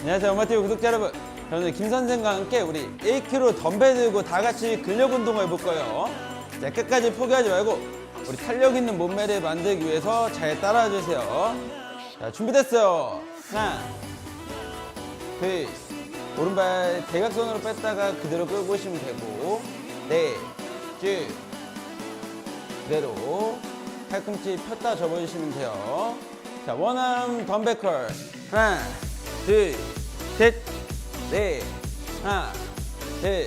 안녕하세요 엄마TV 구독자 여러분 저는 김 선생과 함께 우리 1kg 덤벨 들고 다 같이 근력 운동을 해볼 거예요 자, 끝까지 포기하지 말고 우리 탄력 있는 몸매를 만들기 위해서 잘 따라와 주세요 자 준비됐어요 하나 둘 오른발 대각선으로 뺐다가 그대로 끌고 오시면 되고 네쭉 그대로 팔꿈치 폈다 접어주시면 돼요. 자, 원암 덤벨 컬. 하나, 둘, 셋, 넷. 하나, 둘,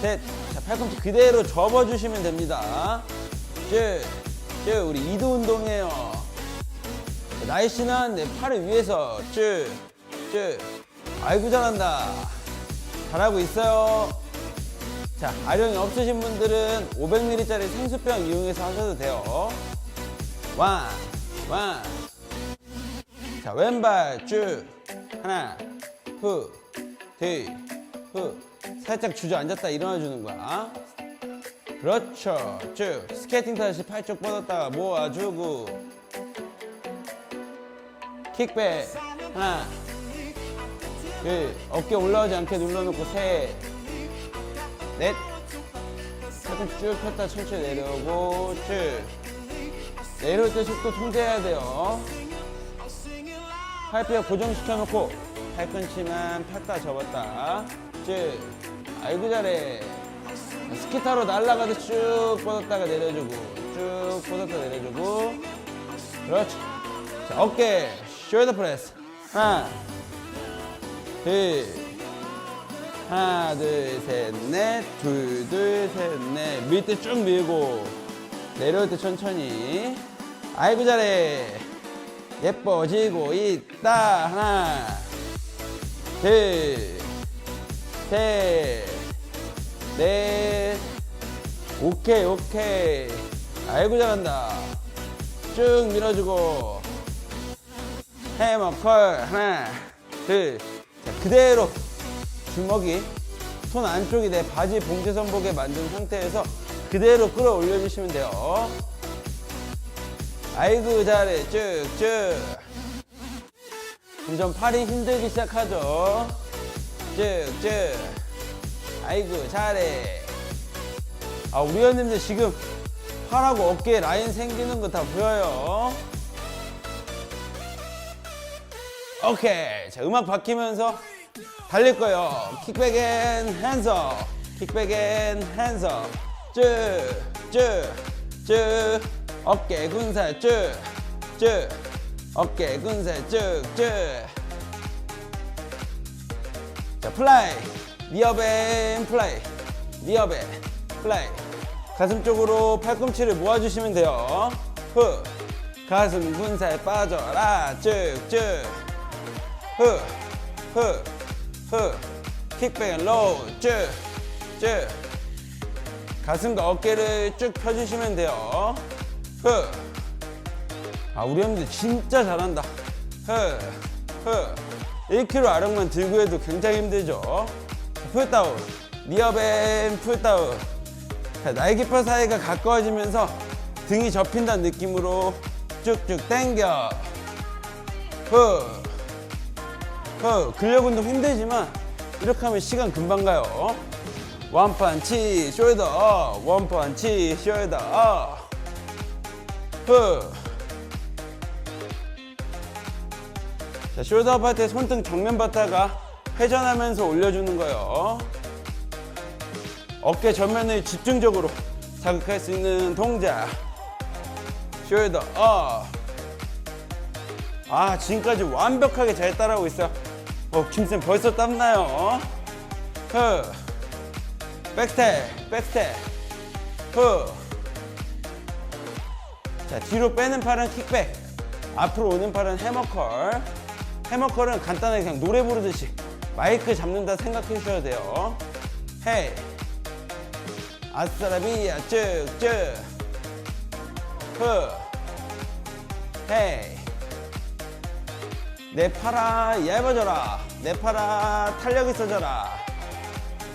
셋. 자, 팔꿈치 그대로 접어주시면 됩니다. 쭉, 쭉. 우리 이도 운동이에요. 자, 날씬한 내 팔을 위해서 쭉, 쭉. 아이고, 잘한다. 잘하고 있어요. 자, 아령이 없으신 분들은 500ml짜리 생수병 이용해서 하셔도 돼요. 원, 원. 자, 왼발 쭉. 하나, 후, 둘, 후. 살짝 주저앉았다 일어나 주는 거야. 그렇죠. 쭉. 스케이팅 타듯이 팔쭉 뻗었다가 모아주고. 킥백. 하나, 둘. 어깨 올라오지 않게 눌러놓고 셋. 넷 팔꿈치 쭉 폈다 천천히 내려오고 쭉 내려올 때 속도 통제해야 돼요 팔뼈 고정시켜 놓고 팔꿈치만 폈다 접었다. 쭉. 아이고 잘해. 스키타로 날아가듯 쭉 뻗었다가 내려주고 쭉 뻗었다 내려주고. 그렇지. 자 어깨. 숄더 프레스 하나. 둘. 하나, 둘, 셋, 넷, 둘, 둘, 셋, 넷. 밀 때 쭉 밀고, 내려올 때 천천히. 아이고, 잘해. 예뻐지고 있다. 하나, 둘, 셋, 넷. 오케이, 오케이. 아이고, 잘한다. 쭉 밀어주고. 해머 컬. 하나, 둘. 자, 그대로. 주먹이 손 안쪽이 내 바지 봉제 선복에 만든 상태에서 그대로 끌어올려 주시면 돼요. 아이고 잘해 쭉쭉. 점점 팔이 힘들기 시작하죠. 쭉쭉. 아이고 잘해. 아 우리 회원님들 지금 팔하고 어깨에 라인 생기는 거 다 보여요. 오케이. 자 음악 바뀌면서 달릴 거예요. 킥백 앤 핸서. 킥백 앤 핸서. 쭉, 쭉, 쭉. 어깨 군살 쭉, 쭉. 어깨 군살 쭉, 쭉. 자, 플라이. 리어벤 플라이. 리어벤 플라이. 가슴 쪽으로 팔꿈치를 모아주시면 돼요. 후. 가슴 군살 빠져라. 쭉, 쭉. 후. 후. 후 킥백 로우 쭉쭉 가슴과 어깨를 쭉 펴주시면 돼요 후아 우리 형들 진짜 잘한다. 후후 1kg 아령만 들고 해도 굉장히 힘들죠. 풀다운 리어벤 풀다운 자, 날개뼈 사이가 가까워지면서 등이 접힌다는 느낌으로 쭉쭉 당겨. 후그 근력 운동 힘들지만 이렇게 하면 시간 금방 가요. 원펀치 숄더. 업, 원펀치 숄더. 업. 후. 자, 숄더 때 손등 정면 봤다가 회전하면서 올려주는 거예요. 어깨 전면을 집중적으로 자극할 수 있는 동작. 숄더 업. 아, 지금까지 완벽하게 잘 따라오고 있어. 어, 김쌤 벌써 땀나요. 후. 백스텝, 백스텝. 후. 자, 뒤로 빼는 팔은 킥백. 앞으로 오는 팔은 해머컬. 해머컬은 간단하게 그냥 노래 부르듯이 마이크 잡는다 생각해 주셔야 돼요. 헤이. 아싸라비야, 쭉쭉. 후. 헤이. 내 팔아 얇아져라. 내 팔아 탄력 있어져라.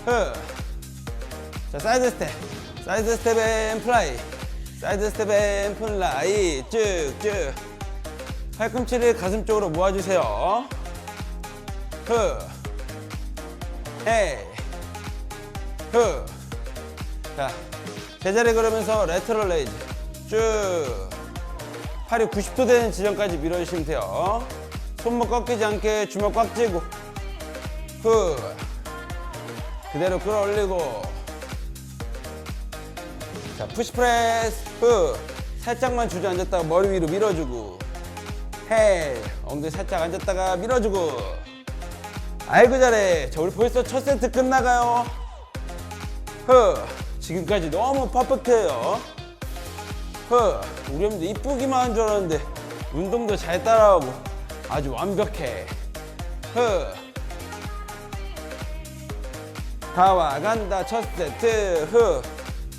흐. 자, 사이드 스텝. 사이드 스텝 앤 플라이. 사이드 스텝 앤 플라이. 쭉쭉. 팔꿈치를 가슴 쪽으로 모아주세요. 흐, 헤이, 흐. 자, 제자리 걸으면서 레터럴 레이즈 쭉. 팔이 90도 되는 지점까지 밀어주시면 돼요. 손목 꺾이지 않게 주먹 꽉 쥐고, 후. 그대로 끌어올리고. 자, 푸시 프레스, 후. 살짝만 주저앉았다가 머리 위로 밀어주고. 헤이. 엉덩이 살짝 앉았다가 밀어주고. 아이고 잘해. 자, 우리 벌써 첫 세트 끝나가요. 흐. 지금까지 너무 퍼펙트해요. 흐. 우리 형도 이쁘기만 한 줄 알았는데 운동도 잘 따라하고 아주 완벽해. 흐. 다 와 간다 첫 세트 흐.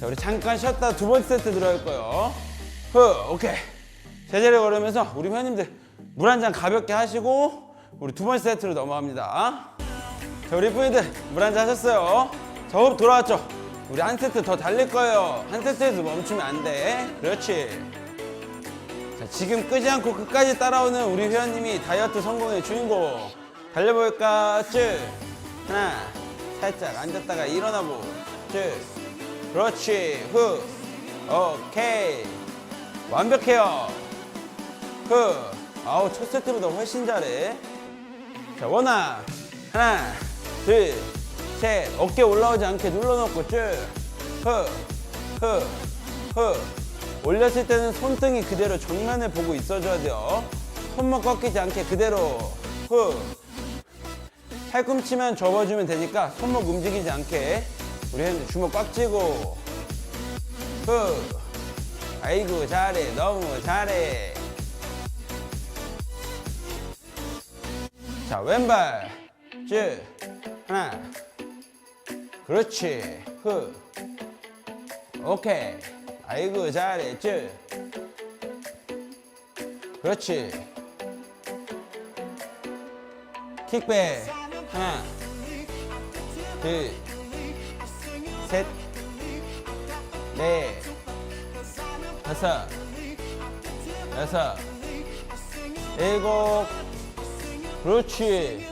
자, 우리 잠깐 쉬었다 두 번째 세트 들어갈 거예요. 흐. 오케이. 제자리 걸으면서 우리 회원님들 물 한 잔 가볍게 하시고 우리 두 번째 세트로 넘어갑니다. 자, 우리 뿌이들 물 한 잔 하셨어요. 자, 호흡 돌아왔죠? 우리 한 세트 더 달릴 거예요. 한 세트에서 멈추면 안 돼. 그렇지. 자, 지금 끄지 않고 끝까지 따라오는 우리 회원님이 다이어트 성공의 주인공. 달려볼까? 쭉. 하나. 살짝 앉았다가 일어나고. 쭉. 그렇지. 후. 오케이. 완벽해요. 후. 아우, 첫 세트보다 훨씬 잘해. 자, 원아. 하나, 둘, 셋. 어깨 올라오지 않게 눌러놓고 쭉. 흐, 흐, 흐. 올렸을 때는 손등이 그대로 정면을 보고 있어줘야 돼요. 손목 꺾이지 않게 그대로. 흐. 팔꿈치만 접어주면 되니까 손목 움직이지 않게. 우리 핸드 주먹 꽉 쥐고. 흐. 아이고, 잘해. 너무 잘해. 자, 왼발. 쭉. 하나. 그렇지. 흐. 오케이. 아이고, 잘해. 쭉. 그렇지. 킥백. 하나. 둘. 셋. 넷. 다섯. 여섯. 일곱. 그렇지.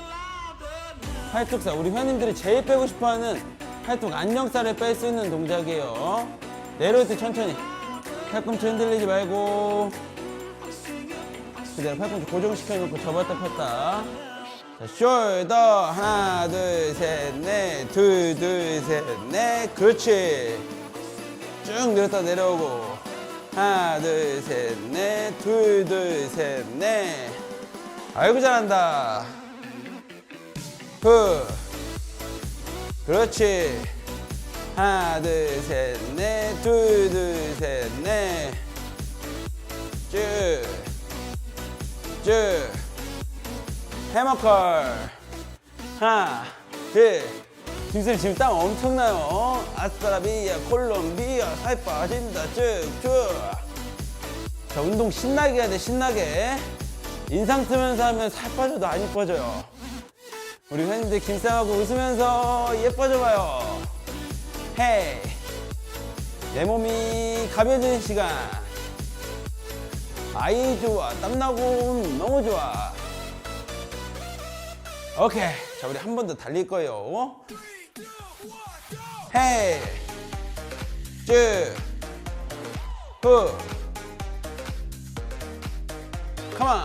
팔뚝살. 우리 회원님들이 제일 빼고 싶어 하는 팔뚝 안녕살을 뺄 수 있는 동작이에요. 내려올 때 천천히. 팔꿈치 흔들리지 말고. 그대로 팔꿈치 고정시켜놓고 접었다 폈다. 자, 숄더. 하나, 둘, 셋, 넷. 둘, 둘, 셋, 넷. 그렇지. 쭉 내렸다 내려오고. 하나, 둘, 셋, 넷. 둘, 둘, 셋, 넷. 아이고 잘한다. 후. 그렇지. 하나, 둘, 셋, 넷. 둘, 둘, 셋, 넷. 쭉. 쭉. 해머컬. 하나, 둘. 김슬 지금 땀 엄청나요. 아스트라비아, 콜롬비아, 살 빠진다. 쭉쭉. 자, 운동 신나게 해야 돼, 신나게. 인상 쓰면서 하면 살 빠져도 안 이뻐져요. 우리 회원님들 김쌤하고 웃으면서 예뻐져봐요. 헤이. 내 몸이 가벼워지는 시간. 아이 좋아. 땀나고 너무 좋아. 오케이. 자, 우리 한 번 더 달릴 거예요. 헤이. 쭉. 후. 컴온.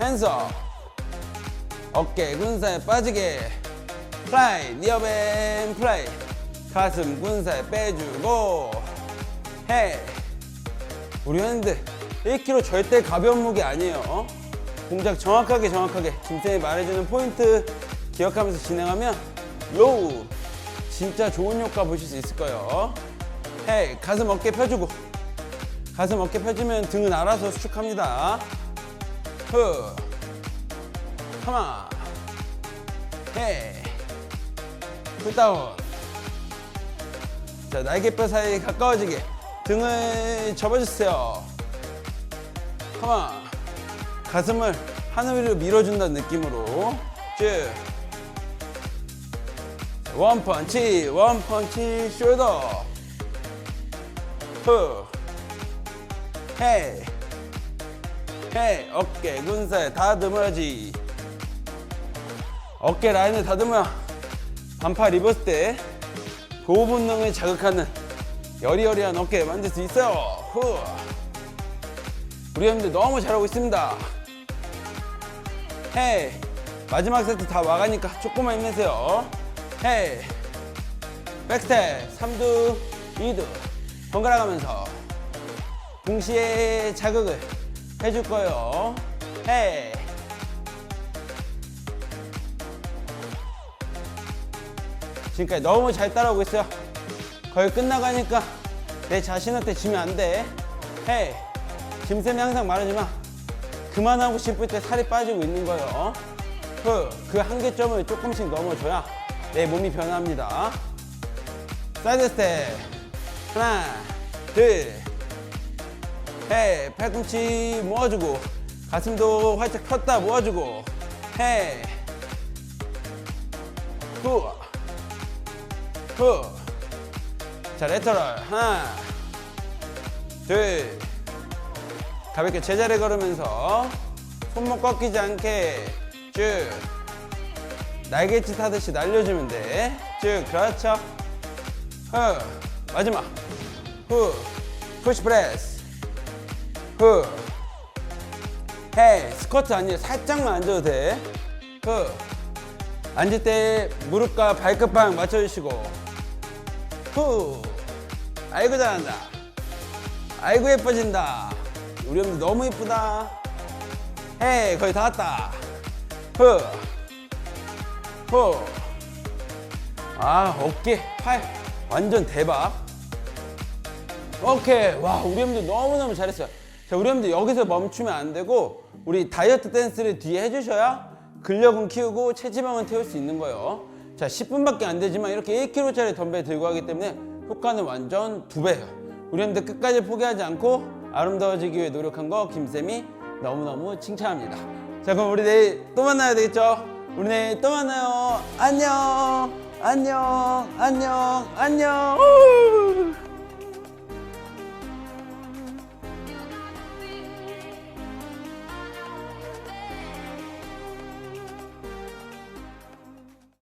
핸즈업 어깨 군사에 빠지게 플라이 니어벤 플라이 가슴 군사에 빼주고 헤이 우리 회원들 1kg 절대 가벼운 무게 아니에요 동작 정확하게 정확하게 김쌤이 말해주는 포인트 기억하면서 진행하면 로우 진짜 좋은 효과 보실 수 있을 거예요 헤이 가슴 어깨 펴주고 가슴 어깨 펴주면 등은 알아서 수축합니다 흐. 컴온. 헤이. 쿨다운. 자, 날개뼈 사이 가까워지게. 등을 접어주세요. 컴온. 가슴을 하늘 위로 밀어준다는 느낌으로. 쭉. 원 펀치, 원 펀치, 숄더. 후. 헤이. 헤이 어깨 군살 다듬어야지 어깨 라인을 다듬어야 반팔 입었을 때 보호 본능을 자극하는 여리여리한 어깨 만들 수 있어요 후. 우리 형님들 너무 잘하고 있습니다 헤이 마지막 세트 다 와가니까 조금만 힘내세요. 헤이 백스텝 3두 2두. 번갈아 가면서 동시에 자극을 해줄 거예요. 헤이. 지금까지 너무 잘 따라오고 있어요. 거의 끝나가니까 내 자신한테 지면 안돼. 헤이. 짐쌤이 항상 말하지만 그만하고 싶을 때 살이 빠지고 있는 거예요 그, 그 한계점을 조금씩 넘어줘야 내 몸이 변합니다 사이드 스텝 하나 둘 헤이 팔꿈치 모아주고 가슴도 활짝 폈다 모아주고 헤이 후 후. 자, 레터럴. 하나, 둘. 가볍게 제자리 걸으면서 손목 꺾이지 않게 쭉. 날개짓 하듯이 날려주면 돼. 쭉. 그렇죠. 후. 마지막. 후. 푸시 프레스. 후. 헤이. 스쿼트 아니에요. 살짝만 앉아도 돼. 후. 앉을 때 무릎과 발끝 방 맞춰주시고 후 아이고 잘한다 아이고 예뻐진다 우리 엄마 너무 예쁘다. 헤이 거의 다 왔다. 후후아 어깨 팔. 완전 대박. 오케이. 와 우리 형들 너무너무 잘했어요. 자 우리 형들 여기서 멈추면 안 되고 우리 다이어트 댄스를 뒤에 해주셔야 근력은 키우고 체지방은 태울 수 있는 거예요. 자 10분밖에 안 되지만 이렇게 1kg짜리 덤벨 들고 하기 때문에 효과는 완전 두 배예요. 우리 형들 끝까지 포기하지 않고 아름다워지기 위해 노력한 거 김쌤이 너무너무 칭찬합니다. 자 그럼 우리 내일 또 만나야 되겠죠? 우리 내일 또 만나요. 안녕. 안녕. 안녕. 안녕. 우!